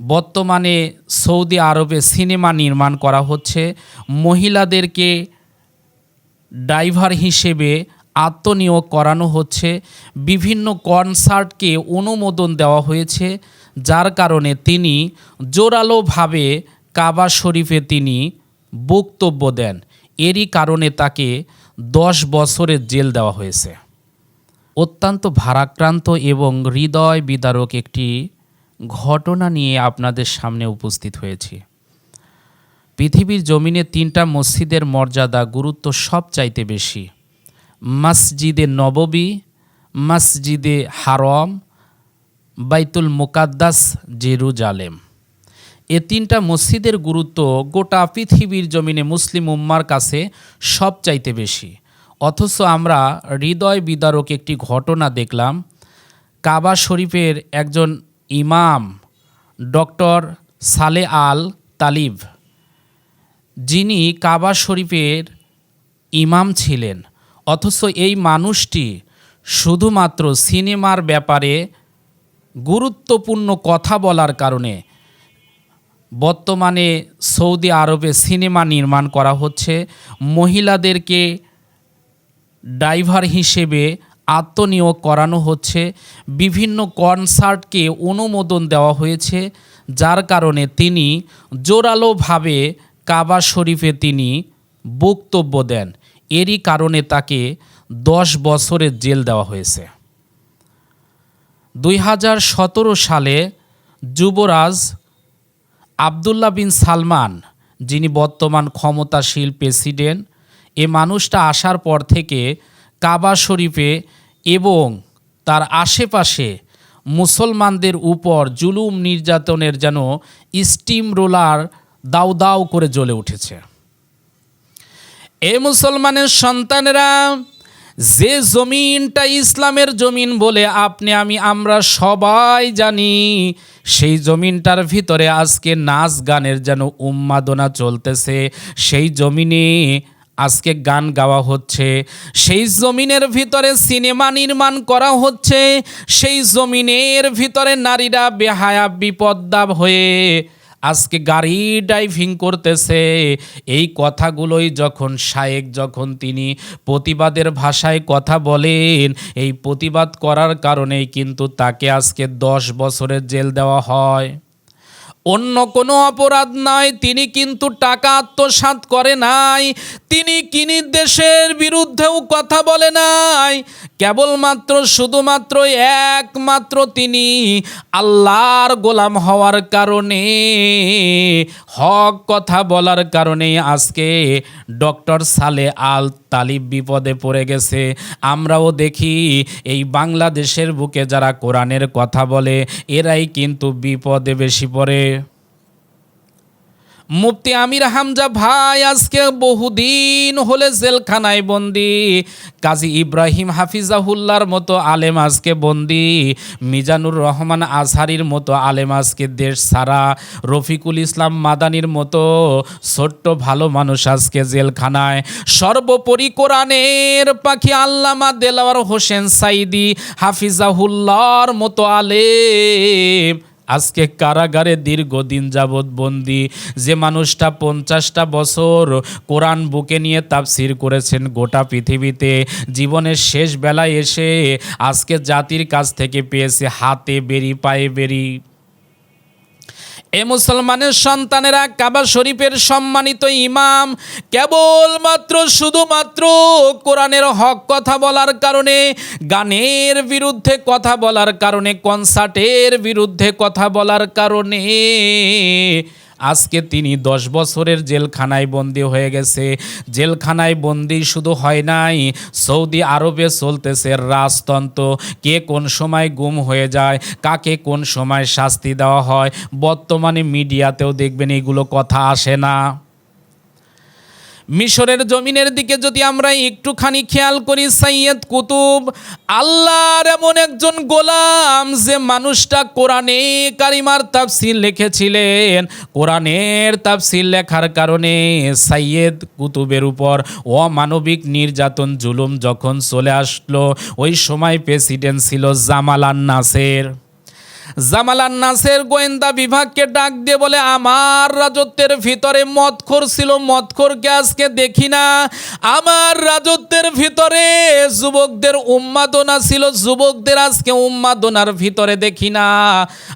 বর্তমানে সৌদি আরবে সিনেমা নির্মাণ করা হচ্ছে। মহিলাদেরকে ড্রাইভার হিসেবে আত্মনিয়োগ করানো হচ্ছে। বিভিন্ন কনসার্টকে অনুমোদন দেওয়া হয়েছে, যার কারণে তিনি জোরালোভাবে কাবা শরীফে তিনি বক্তব্য দেন। এরই কারণে তাকে দশ বছরের জেল দেওয়া হয়েছে। অত্যন্ত ভারাক্রান্ত এবং হৃদয় বিদারক একটি ঘটনা নিয়ে আপনাদের সামনে উপস্থিত হয়েছি। পৃথিবীর জমিনে তিনটা মসজিদের মর্যাদা গুরুত্ব সব চাইতে বেশি। মসজিদে নববী, মসজিদে হারম, বাইতুল মুকাদ্দাস, জেরুজালেম। এ তিনটা মসজিদের গুরুত্ব গোটা পৃথিবীর জমিনে মুসলিম উম্মার কাছে সব চাইতে বেশি। অথচ আমরা হৃদয় বিদারক একটি ঘটনা দেখলাম। কাবা শরীফের একজন ইমাম ডক্টর সালে আল তালিব, যিনি কাবা শরীফের ইমাম ছিলেন। অথচ এই মানুষটি শুধুমাত্র সিনেমার ব্যাপারে গুরুত্বপূর্ণ কথা বলার কারণে বর্তমানে সৌদি আরবে সিনেমা নির্মাণ করা হচ্ছে। মহিলাদেরকে ড্রাইভার হিসেবে আত্মনিয়োগ করানো হচ্ছে। বিভিন্ন কনসার্টকে অনুমোদন দেওয়া হয়েছে, যার কারণে তিনি জোরালোভাবে কাবা শরীফে তিনি বক্তব্য দেন। এরই কারণে তাকে দশ বছরের জেল দেওয়া হয়েছে। দুই হাজার সতেরো সালে যুবরাজ আবদুল্লাহ বিন সালমান, যিনি বর্তমান ক্ষমতাশীল প্রেসিডেন্ট, এ মানুষটা আসার পর থেকে কাবা শরীফে এবং তার আশেপাশে মুসলমানদের উপর জুলুম নির্যাতনের যেন স্টিম রোলার দাউ দাউ করে জ্বলে উঠেছে। এ মুসলমানের সন্তানেরা, যে জমিনটা ইসলামের জমিন বলে আপনি আমি আমরা সবাই জানি, সেই জমিনটার ভিতরে আজকে নাচ গানের যেন উন্মাদনা চলতেছে, সেই জমিনে আজকে গান গাওয়া হচ্ছে। সেই জমিনের ভিতরে সিনেমা নির্মাণ করা হচ্ছে। সেই জমিনের ভিতরে নারীরা বেহায়া, বিপদ্দা হয়ে আজকে গাড়ি ড্রাইভিং করতেছে। এই কথাগুলোই যখন শায়েক, যখন তিনি প্রতিবাদের ভাষায় কথা বলেন, এই প্রতিবাদ করার কারণেই কিন্তু তাকে আজকে দশ বছরের জেল দেওয়া হয়। অন্য কোনো অপরাধ নয় তিনি কিন্তু টাকা আত্মসাৎ করে নাই, তিনি কিনি দেশের বিরুদ্ধেও কথা বলে নাই, কেবলমাত্র শুধুমাত্র একমাত্র তিনি আল্লাহর গোলাম হওয়ার কারণে, হক কথা বলার কারণে আজকে ডক্টর সালে আল তালিব বিপদে পড়ে গেছে। আমরাও দেখি এই বাংলাদেশের বুকে যারা কোরআনের কথা বলে, এরাই কিন্তু বিপদে বেশি পড়ে। মুফতি আমির হামজা ভাই আজকে বহুদিন হলে জেলখানায় বন্দি। কাজী ইব্রাহিম হাফিজাহুল্লার মতো আলেম আজকে বন্দি। মিজানুর রহমান আজহারির মতো আলেম আজকে দেশ সারা। রফিকুল ইসলাম মাদানির মতো ছোট্ট ভালো মানুষ আজকে জেলখানায়। সর্বোপরি কোরআনের পাখি আল্লামা দেলাওয়ার হোসেন সাইদি হাফিজাহুল্লার মতো আলেম আজকে কারাগারে দীর্ঘদিন যাবৎ বন্দি। যে মানুষটা পঞ্চাশটা বছর কোরআন বুকে নিয়ে তাফসির করেছেন গোটা পৃথিবীতে, জীবনের শেষ বেলায় এসে আজকে জাতির কাছ থেকে পেয়েছে হাতে বেরি, পায়ে বেরি। এ মুসলমানের সন্তানেরা কাবা শরীফের সম্মানিত ইমাম, কেবলমাত্র শুধুমাত্র কোরআনের হক কথা বলার কারণে, গানের বিরুদ্ধে কথা বলার কারণে কনসার্টের বিরুদ্ধে কথা বলার কারণে আজকে তিনি দশ বছরের জেলখানায় বন্দি হয়ে গেছে। জেলখানায় বন্দি শুধু হয় নাই, সৌদি আরবে চলতেছে রাজতন্ত্র। কে কোন সময় গুম হয়ে যায়, কাকে কোন সময় শাস্তি দেওয়া হয়, বর্তমানে মিডিয়াতেও দেখবেন এগুলো কথা আসে না। মিশরের জমিনের দিকে যদি আমরা একটুখানি খেয়াল করি সৈয়দ কুতুব, আল্লাহর এমন একজন গোলাম যে মানুষটা কোরআনে কারিমার তাফসির লিখেছিলেন। কোরআনের তাফসির লেখার কারণে সৈয়দ কুতুবের উপর অমানবিক নির্যাতন, জুলুম যখন চলে আসলো, ওই সময় প্রেসিডেন্ট ছিল জামাল আন নাসের জামালান নাসের গোয়েন্দা বিভাগকে ডাক দিয়ে বলে, আমার রাজত্বের ভিতরে মদখোর ছিল মদখোরকে আজকে দেখি না? আমার রাজত্বের ভিতরে যুবকদের উন্মাদনা ছিল, যুবকদের আজকে উন্মাদনার ভিতরে দেখি না।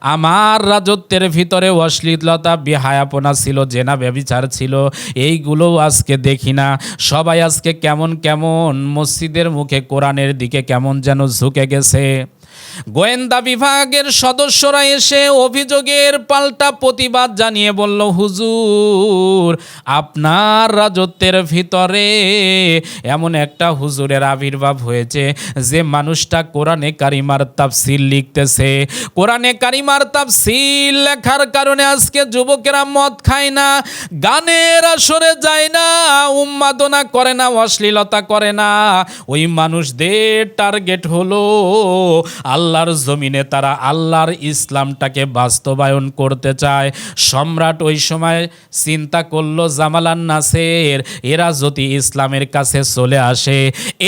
আমার রাজত্বের ভিতরে অশ্লীলতা, বিহায়াপনা ছিল, জেনা ব্যবিচার ছিল, এইগুলোও আজকে দেখি না। সবাই আজকে কেমন কেমন? মসজিদের মুখে কোরআনের দিকে কেমন যেন ঝুঁকে গেছে। গোয়েন্দা বিভাগের সদস্যরা এসে অভিযোগের পাল্টা প্রতিবাদ জানিয়ে বলল, হুজুর, আপনার রাজত্বের ভিতরে এমন একটা হুজুরের আবির্ভাব হয়েছে যে মানুষটা কোরআনে কারিমার তাফসিল লিখতেছে। কোরআনে কারিমার তাফসিল লেখার কারণে আজকে যুবকেরা মদ খায় না, গানের আসরে যায় না, উন্মাদনা করে না, অশ্লীলতা করে না। ওই মানুষদের টার্গেট হলো আল্লাহর জমিনে তারা আল্লাহর ইসলামটাকে বাস্তবায়ন করতে চায়। সম্রাট ওই সময় চিন্তা করল জামালান নাসের এরা যদি ইসলামের কাছে চলে আসে,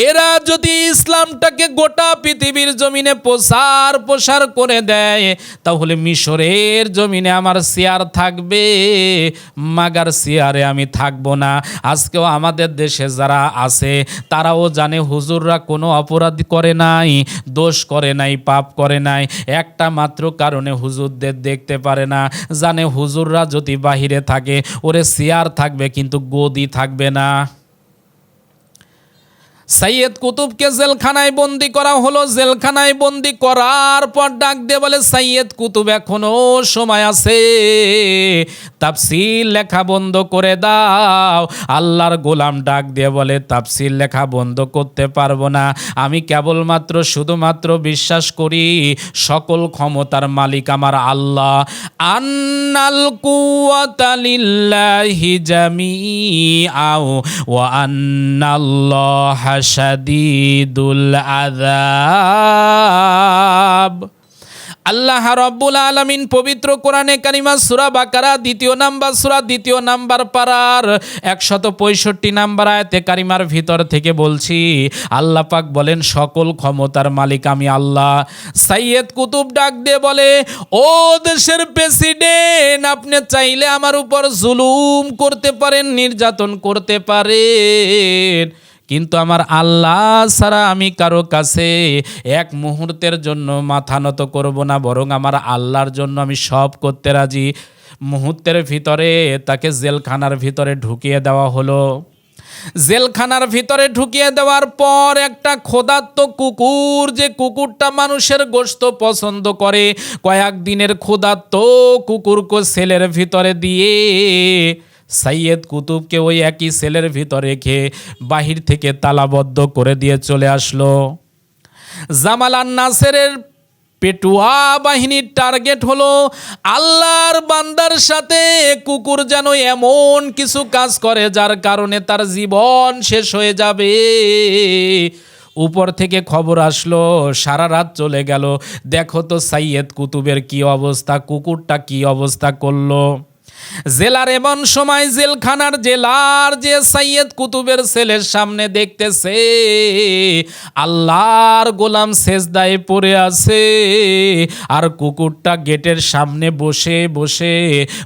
এরা যদি ইসলামটাকে গোটা পৃথিবীর জমিনে প্রসার প্রসার করে দেয়, তাহলে মিশরের জমিনে আমার চেয়ার থাকবে, মাগার চেয়ারে আমি থাকব না। আজকেও আমাদের দেশে যারা আছে, তারাও জানে হুজুররা কোনো অপরাধ করে নাই, দোষ করে নাই পাপ করে নাই। একটা মাত্র কারণে হুজুরদের দেখতে পারে না। জানে হুজুররা যদি বাহিরে থাকে, ওরে চেয়ার থাকবে কিন্তু গদি থাকবে না। সৈয়দ কুতুবকে জেলখানায় বন্দি করা হলো। জেলখানায় বন্দি করার পর ডাক দিয়ে বলে সৈয়দ কুতুব, এখনও সময় আছে। তাফসিল লেখা বন্ধ করে দাও। আল্লাহর গোলাম ডাক দিয়ে বলে, তাফসিল লেখা বন্ধ করতে পারব না। আমি কেবলমাত্র, শুধুমাত্র বিশ্বাস করি, সকল ক্ষমতার মালিক আমার আল্লাহ। আন্নাল কুয়াতা লিল্লাহি জামিআও, ওয়া আন্নাল্লাহা শাদীদুল আযাব। আল্লাহ রব্বুল আলমিন পবিত্র কোরআনে কারিমা সুরা বাকারা, দ্বিতীয় নাম্বার সুরা, দ্বিতীয় নাম্বার পাড়ার একশত পঁয়ষট্টি নাম্বার আয়তে কারিমার ভিতর থেকে বলছি, আল্লাহ পাক বলেন, সকল ক্ষমতার মালিক আমি আল্লাহ। সাইয়েদ কুতুব ডাক দিয়ে বলে, ও দেশের প্রেসিডেন্ট, আপনি চাইলে আমার উপর জুলুম করতে পারেন, নির্যাতন করতে পারেন। কিন্তু আমার আল্লাহ ছাড়া আমি কারও কাছে এক মুহূর্তের জন্য মাথা নত করব না, বরং আমার আল্লাহর জন্য আমি সব করতে রাজি। মুহূর্তের ভিতরে তাকে জেলখানার ভিতরে ঢুকিয়ে দেওয়া হলো। জেলখানার ভিতরে ঢুকিয়ে দেওয়ার পর একটা ক্ষুধার্ত কুকুর, যে কুকুরটা মানুষের গোস্ত পছন্দ করে কয়েক দিনের ক্ষুধার্ত কুকুরকে সেলের ভিতরে দিয়ে সাইয়েদ কুতুবকে ওই একই সেলের ভিতর রেখে বাহির থেকে তালাবদ্ধ করে দিয়ে চলে আসলো। জামাল নাসেরের পেটুয়া বাহিনীর টার্গেট হলো, আল্লাহর বান্দার সাথে কুকুর যেন এমন কিছু কাজ করে যার কারণে তার জীবন শেষ হয়ে যাবে। উপর থেকে খবর আসলো, সারা রাত চলে গেল। দেখো তো সাইয়েদ কুতুবের কি অবস্থা, কুকুরটা কি অবস্থা করল। জেলার এমন সময় জেলখানার জেলার যে সাইয়েদ কুতুবের ছেলের সামনে দেখতেছে, আল্লাহর গোলাম সেজদায় পড়ে আছে। আর কুকুরটা গেটের সামনে বসে বসে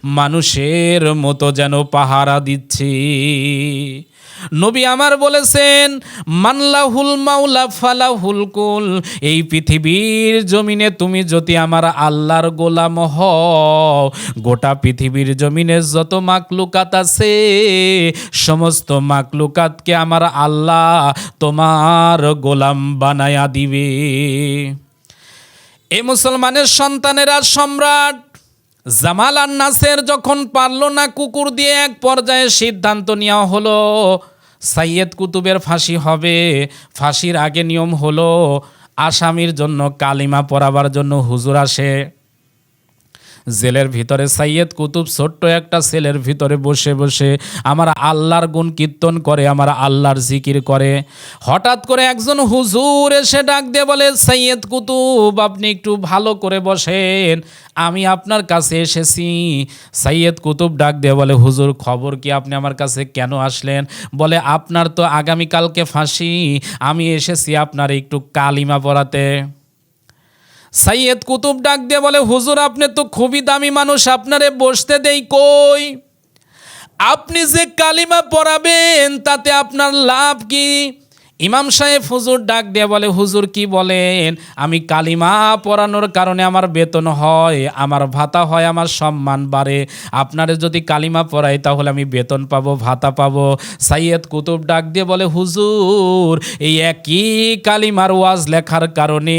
মানুষের মতো যেন পাহারা দিচ্ছে। নবী আমার বলেছেন, মানলাহুল মাউলা ফালাহুল কুল। এই পৃথিবীর জমিনে তুমি যদি আমার আল্লাহর গোলাম হও, গোটা পৃথিবীর জমিনে যত মাকলুকাত আছে, সমস্ত মাকলুকাতকে আমার আল্লাহ তোমার গোলাম বানায়া দিবে। এ মুসলমানের সন্তানেরা সম্রাট জামাল আর নাসের যখন পারল না কুকুর দিয়ে, এক পর্যায়ে সিদ্ধান্ত নেওয়া হলো, সাইয়েদ কুতুবের ফাঁসি হবে। ফাঁসির আগে নিয়ম হলো আসামির জন্য কালিমা পড়াবার জন্য হুজুর আসে। জেলের ভিতরে সাইয়েদ কুতুব ছোট্ট একটা সেলের ভিতরে বসে বসে আমার আল্লাহর গুণ কীর্তন করে, আমার আল্লাহর জিকির করে। হঠাৎ করে একজন হুজুর এসে ডাক দিয়ে বলে, সাইয়েদ কুতুব, আপনি একটু ভালো করে বসেন, আমি আপনার কাছে এসেছি। সাইয়েদ কুতুব ডাক দিয়ে বলে, হুজুর, খবর কি আপনি আমার কাছে কেন আসলেন? বলে, আপনার তো আগামীকালকে ফাঁসি, আমি এসেছি আপনার একটু কালিমা পড়াতে। সাইয়েদ কুতুব ডাক দিয়ে বলে, হুজুর, আপনি তো খুবই দামি মানুষ, আপনারে বসতে দেই কই? আপনি যে কালিমা পড়াবেন, তাতে আপনার লাভ কি? ইমাম সাহেব হুজুর ডাক দিয়ে বলে, হুজুর কি বলেন? আমি কালিমা পড়ানোর কারণে আমার বেতন হয়, আমার ভাতা হয়, আমার সম্মান বাড়ে। আপনারে যদি কালিমা পড়াই, তাহলে আমি বেতন পাবো, ভাতা পাবো। সাইয়েদ কুতুব ডাক দিয়ে বলে, হুজুর, এই একই কালিমার ওয়াজ লেখার কারণে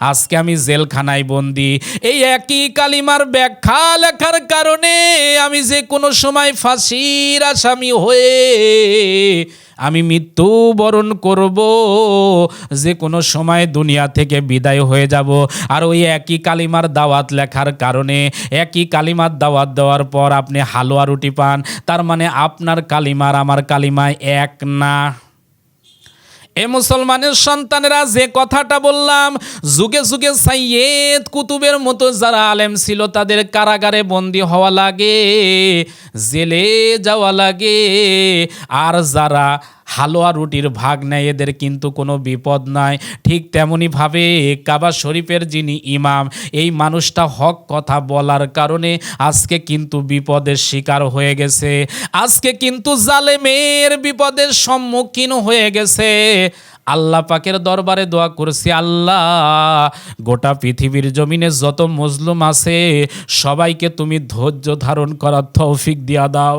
আজকে আমি জেলখানায় বন্দি। এই একই কালিমার ব্যাখ্যা লেখার কারণে আমি যে কোনো সময় ফাঁসির আসামি হয়ে আমি মৃত্যু বরণ করব। যে কোনো সময় দুনিয়া থেকে বিদায় হয়ে যাব। আর ওই একই কালিমার দাওয়াত লেখার কারণে, একই কালিমার দাওয়াত দেওয়ার পর আপনি হালুয়া রুটি পান। তার মানে আপনার কালিমার আমার কালিমায় এক না। এ মুসলমানের সন্তানেরা যে কথাটা বললাম, যুগে যুগে সাইয়েদ কুতুবের মতো যারা আলেম ছিল, তাদের কারাগারে বন্দি হওয়া লাগে, জেলে যাওয়া লাগে। আর যারা হালুয়া রুটির ভাগ নেয়, এদের কিন্তু কোনো বিপদ নাই। ঠিক তেমনইভাবে কাবা শরীফের যিনি ইমাম, এই মানুষটা হক কথা বলার কারণে আজকে কিন্তু বিপদের শিকার হয়ে গেছে। আজকে কিন্তু জালেমের বিপদের সম্মুখীন হয়ে গেছে। আল্লাহ পাকের দরবারে দোয়া করছি, আল্লাহ, গোটা পৃথিবীর জমিনে যত মজলুম আছে, সবাইকে তুমি ধৈর্য ধারণ করার তৌফিক দিয়া দাও।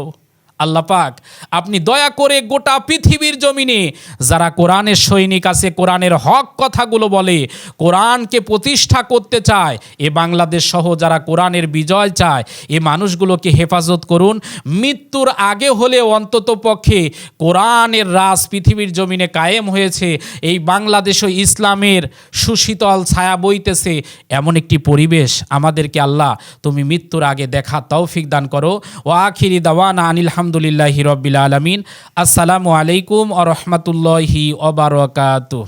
আল্লাহ পাক, আপনি দয়া করে গোটা পৃথিবীর জমিনে, যারা কোরআনের সৈনিক আছে, কোরআনের হক কথাগুলো বলে, কোরআনকে প্রতিষ্ঠা করতে চায়, এ বাংলাদেশ সহ যারা কোরআনের বিজয় চায়, এ মানুষগুলোকে হেফাজত করুন। মৃত্যুর আগে হলে অন্তত পক্ষে কোরআনের রাজ পৃথিবীর জমিনে কায়েম হয়েছে, এই বাংলাদেশ ও ইসলামের সুশীতল ছায়া বইতেছে, এমন একটি পরিবেশ আমাদেরকে আল্লাহ তুমি মৃত্যুর আগে দেখা তৌফিক দান করো। ও আখিরি দাওয়ানা আনিল হামদুলিল্লাহি হিরবিল আলমিন। আসসালামু আলাইকুম আ রহমতুল্লাহি ওবরাকাতুহ